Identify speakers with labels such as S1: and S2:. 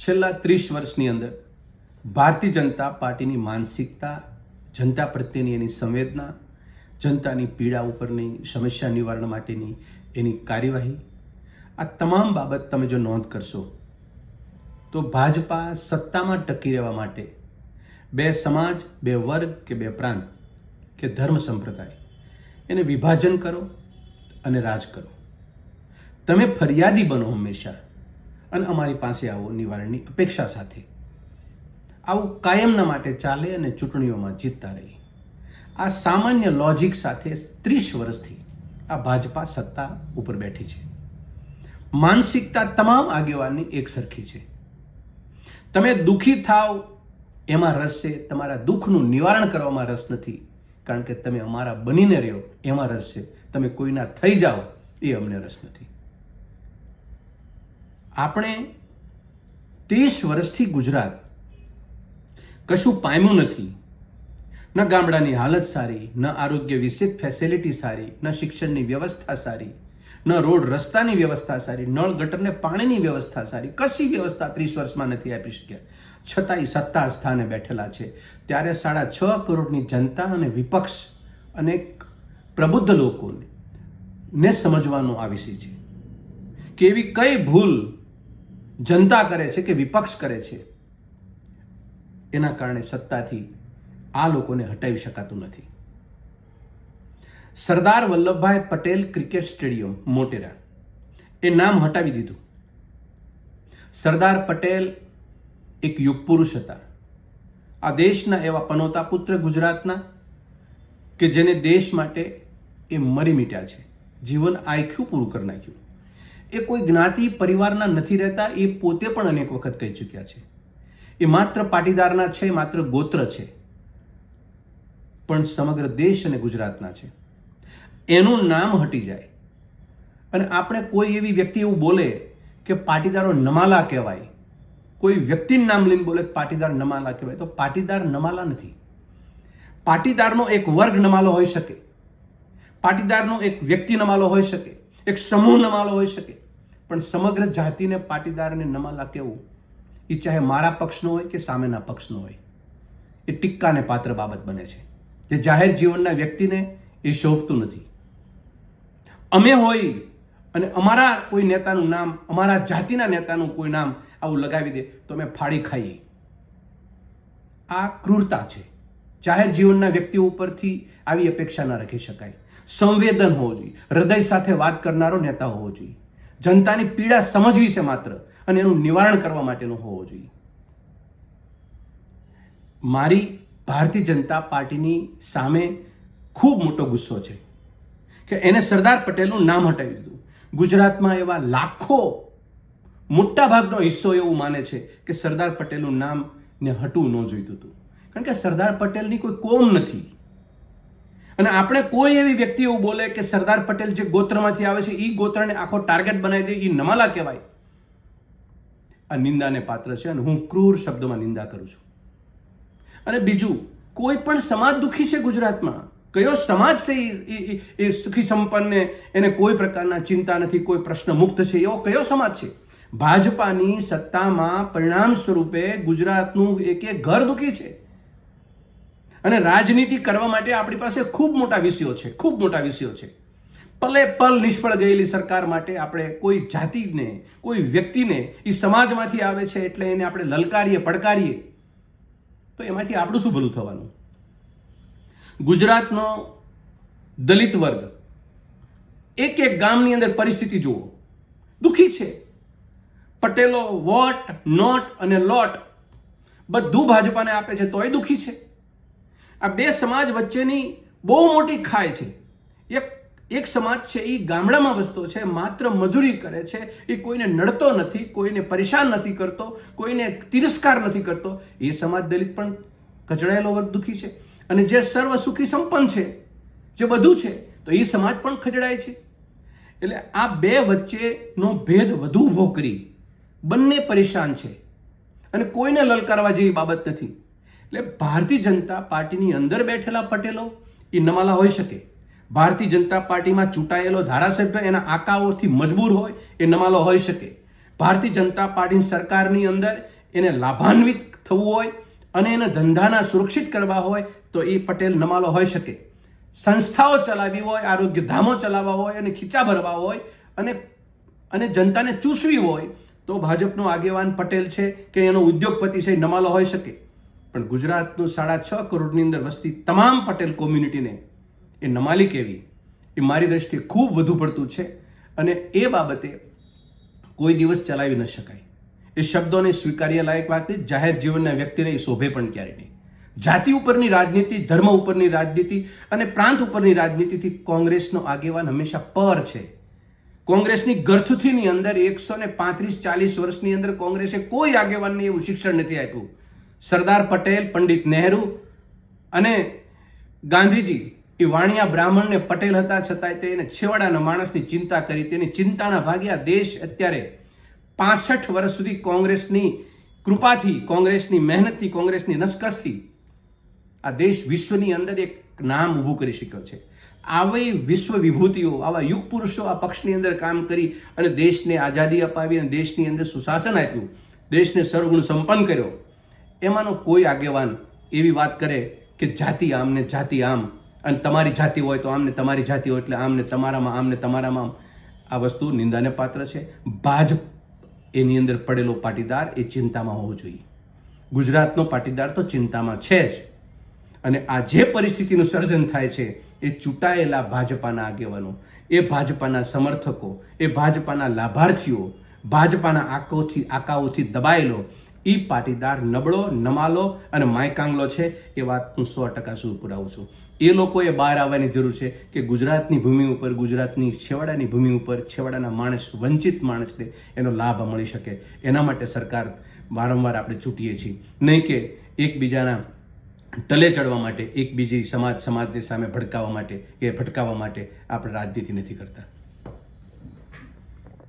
S1: છેલ્લા ત્રીસ વર્ષની અંદર ભારતીય જનતા પાર્ટીની માનસિકતા, જનતા પ્રત્યેની એની સંવેદના, જનતાની પીડા ઉપરની સમસ્યા નિવારણ માટેની એની કાર્યવાહી, આ તમામ બાબત તમે જો નોંધ કરશો, તો ભાજપા સત્તામાં ટકી રહેવા માટે બે સમાજ, બે વર્ગ કે બે પ્રાંત કે ધર્મ સંપ્રદાય એને વિભાજન કરો અને રાજ કરો. તમે ફરિયાદી બનો હંમેશા. અને અમારી પાસે આવો નિવારણની અપેક્ષા સાથે. આવું કાયમના માટે ચાલે અને ચૂંટણીઓમાં જીતતા રહી. આ સામાન્ય લોજિક સાથે ત્રીસ વર્ષથી આ ભાજપા સત્તા ઉપર બેઠી છે. માનસિકતા તમામ આગેવાનની એક સરખી છે. તમે દુઃખી થાવ, એમાં રસ છે. તમારા દુઃખનું નિવારણ કરવામાં રસ નથી. કારણ કે તમે અમારા બનીને રહ્યો, એમાં રસ છે. તમે કોઈના થઈ જાઓ, એ અમને રસ નથી. આપણે ત્રીસ વર્ષથી ગુજરાત કશું પામ્યું નથી. ન ગામડાની હાલત સારી, ન આરોગ્ય વિશે ફેસિલિટી સારી, ન શિક્ષણની વ્યવસ્થા સારી, ન રોડ રસ્તાની વ્યવસ્થા સારી, નળ ગટરને પાણીની વ્યવસ્થા સારી, કશી વ્યવસ્થા ત્રીસ વર્ષમાં નથી આપી શક્યા. છતાંય સત્તા સ્થાને બેઠેલા છે. ત્યારે સાડા છ કરોડની જનતા અને વિપક્ષ અને પ્રબુદ્ધ લોકોને ને સમજવાનો આ વિષય છે. કે એવી કઈ ભૂલ જનતા કરે છે કે વિપક્ષ કરે છે, એના કારણે સત્તાથી આ લોકોને હટાવી શકાતું નથી. Sardar Vallabhbhai Patel cricket stadium, Motera. એ નામ હટાવી દીધું. સરદાર પટેલ એક યુગ પુરુષ હતા. આ દેશના એવા પનોતા પુત્ર ગુજરાતના, કે જેને દેશ માટે એ મરી મીટ્યા છે. જીવન આખ્યું પૂરું કરી નાખ્યું. એ કોઈ જ્ઞાતિ પરિવારના નથી રહેતા, એ પોતે પણ અનેક વખત કહી ચૂક્યા છે. એ માત્ર પાટીદારના છે, માત્ર ગોત્ર છે. પણ સમગ્ર દેશ અને ગુજરાતના છે. એનું નામ હટી જાય. અને આપણે કોઈ એવી વ્યક્તિ એવું બોલે કે પાટીદારો નમાલા કહેવાય. કોઈ વ્યક્તિનું નામ લઈને બોલે પાટીદાર નમાલા કહેવાય. તો પાટીદાર નમાલા નથી. પાટીદારનો એક વર્ગ નમાલો હોઈ શકે. પાટીદારનો એક વ્યક્તિ નમાલો હોઈ શકે. એક સમૂહ નમાલો હોઈ શકે. પણ સમગ્ર જાતિને પાટીદારને નમાલા કહેવું એ ચાહે મારા પક્ષનો હોય કે સામેના પક્ષનો હોય. એ ટીક્કાને પાત્ર બાબત બને છે. જે જાહેર જીવનના વ્યક્તિને એ શોભતું નથી. અમે હોય અને અમારા કોઈ નેતાનું નામ, અમારા જાતિના નેતાનું કોઈ નામ આવું લગાવી દે તો અમે ફાડી ખાઈએ. આ ક્રૂરતા છે. જાહેર જીવનના વ્યક્તિઓ ઉપરથી આવી અપેક્ષા ન રાખી શકાય. સંવેદન હોવો જોઈએ. હૃદય સાથે વાત કરનારો નેતા હોવો જોઈએ. જનતાની પીડા સમજવી છે માત્ર અને એનું નિવારણ કરવા માટેનો હોવો જોઈએ. મારી ભારતીય જનતા પાર્ટીની સામે ખૂબ મોટો ગુસ્સો છે કે એને સરદાર પટેલનું નામ હટાવી દીધું. ગુજરાતમાં એવા લાખો મોટા ભાગનો હિસ્સો એવું માને છે કે સરદાર પટેલનું નામ ને હટવું ન જોઈતું હતું. કારણ કે સરદાર પટેલની કોઈ કોમ નથી. અને આપણે કોઈ એવી વ્યક્તિ એવું બોલે કે સરદાર પટેલ જે ગોત્રમાંથી આવે છે એ ગોત્રને આખો ટાર્ગેટ બનાવી દે એ નમાલા કહેવાય. આ નિંદાને પાત્ર છે અને હું ક્રૂર શબ્દોમાં નિંદા કરું છું. અને બીજું, કોઈ પણ સમાજ દુઃખી છે ગુજરાતમાં? કયો સમાજ છે એ- સુખી સંપન્ન એને કોઈ પ્રકારના ચિંતા નથી, કોઈ પ્રશ્ન મુક્ત છે, એવો કયો સમાજ છે? ભાજપાની સત્તામાં પરિણામ સ્વરૂપે ગુજરાતનું એક એક ઘર દુઃખી છે. અને રાજનીતિ કરવા માટે આપણી પાસે ખૂબ મોટા વિષયો છે, ખૂબ મોટા વિષયો છે. પલે પલ નિષ્ફળ ગયેલી સરકાર માટે આપણે કોઈ જાતિને, કોઈ વ્યક્તિને એ સમાજમાંથી આવે છે એટલે એને આપણે લલકારીએ, પડકારીએ, તો એમાંથી આપણું શું ભલું થવાનું? ગુજરાતનો દલિત વર્ગ, એક એક ગામની અંદર પરિસ્થિતિ જુઓ. દુઃખી છે. પટેલો વોટ, નોટ અને લોટ બધું ભાજપાને આપે છે, તોય દુઃખી છે. આ બે સમાજ વચ્ચેની બહુ મોટી ખાય છે. એક એક સમાજ છે એ ગામડામાં વસતો છે, માત્ર મજૂરી કરે છે. એ કોઈને નડતો નથી, કોઈને પરેશાન નથી કરતો, કોઈને તિરસ્કાર નથી કરતો. એ સમાજ દલિત પણ કચડાયેલો વર્ગ દુઃખી છે. અને જે સર્વ સુખી સંપન્ન છે, જે બધું છે, તો એ સમાજ પણ ખજડાય છે. એટલે આ બે વચ્ચેનો ભેદ વધુ ભોકરી બંને પરેશાન છે. અને કોઈને લલકારવા જેવી બાબત નથી. એટલે ભારતીય જનતા પાર્ટીની અંદર બેઠેલા પટેલો એ નમાલા હોઈ શકે. ભારતીય જનતા પાર્ટીમાં ચૂંટાયેલો ધારાસભ્ય એના આકાઓથી મજબૂર હોય એ નમાલો હોઈ શકે. ભારતીય જનતા પાર્ટીની સરકારની અંદર એને લાભાન્વિત થવું હોય અને એને ધંધાના સુરક્ષિત કરવા હોય તો એ પટેલ નમાલો હોઈ શકે. સંસ્થાઓ ચલાવી હોય, આરોગ્ય ધામો ચલાવવા હોય અને ખીચા ભરવા હોય અને અને જનતાને ચૂસવી હોય તો ભાજપનો આગેવાન પટેલ છે કે એનો ઉદ્યોગપતિ છે નમાલો હોઈ શકે. પણ ગુજરાતનું સાડા છ કરોડની અંદર વસતી તમામ પટેલ કોમ્યુનિટીને એ નમાલી કહેવી એ મારી દ્રષ્ટિએ ખૂબ વધુ પડતું છે અને એ બાબતે કોઈ દિવસ ચલાવી ન શકાય. એ શબ્દોને સ્વીકાર્ય લાયક વાત જાહેર જીવનના વ્યક્તિને એ શોભે પણ ક્યારે નહીં. જાતિ ઉપરની રાજનીતિ, ધર્મ ઉપરની રાજનીતિ અને પ્રાંત ઉપરની રાજનીતિથી કોંગ્રેસનો આગેવાન હંમેશા પર છે. કોંગ્રેસની ગર્થથીની અંદર એકસો ને પાંત્રીસ ચાલીસ વર્ષની અંદર કોંગ્રેસે કોઈ આગેવાનને એવું શિક્ષણ નથી આપ્યું. સરદાર પટેલ, પંડિત નહેરુ અને ગાંધીજી એ વાણિયા બ્રાહ્મણને પટેલ હતા. છતાંય તે એને છેવાડાના માણસની ચિંતા કરી. તેની ચિંતાના ભાગ્યા દેશ અત્યારે પાસઠ વર્ષ સુધી કોંગ્રેસની કૃપાથી, કોંગ્રેસની મહેનતથી, કોંગ્રેસની નસકસથી આ દેશ વિશ્વની અંદર એક નામ ઊભું કરી શક્યો છે. આવી વિશ્વ વિભૂતિઓ આવા યુગ પુરુષો આ પક્ષની અંદર કામ કરી અને દેશને આઝાદી અપાવી અને દેશની અંદર સુશાસન આપ્યું. દેશને સર્વગુણ સંપન્ન કર્યો. એમાંનો કોઈ આગેવાન એવી વાત કરે કે જાતિ આમ ને જાતિ આમ અને તમારી જાતિ હોય તો આમને તમારી જાતિ હોય એટલે આમને તમારામાં આમને તમારામાં આ વસ્તુ નિંદાને પાત્ર છે. ભાજપ એની અંદર પડેલો પાટીદાર એ ચિંતામાં હોવો જોઈએ. ગુજરાતનો પાટીદાર તો ચિંતામાં છે જ. અને આ જે પરિસ્થિતિનું સર્જન થાય છે એ ચૂંટાયેલા ભાજપાના આગેવાનો, એ ભાજપાના સમર્થકો, એ ભાજપાના લાભાર્થીઓ, ભાજપાના આંકોથી આકાઓથી દબાયેલો એ પાટીદાર નબળો, નમાલો અને માયકાંગલો છે એ વાત હું સો ટકા શું પુરાવું છું. એ લોકોએ બહાર આવવાની જરૂર છે કે ગુજરાતની ભૂમિ ઉપર, ગુજરાતની છેવાડાની ભૂમિ ઉપર છેવાડાના માણસ, વંચિત માણસને એનો લાભ મળી શકે. એના માટે સરકાર વારંવાર આપણે ચૂંટીએ છીએ. નહીં કે એકબીજાના ટલે ચડવા માટે, એકબીજી સમાજ, સમાજની સામે ભડકાવવા માટે કે ભટકાવવા માટે આપણે રાજનીતિ નથી કરતા.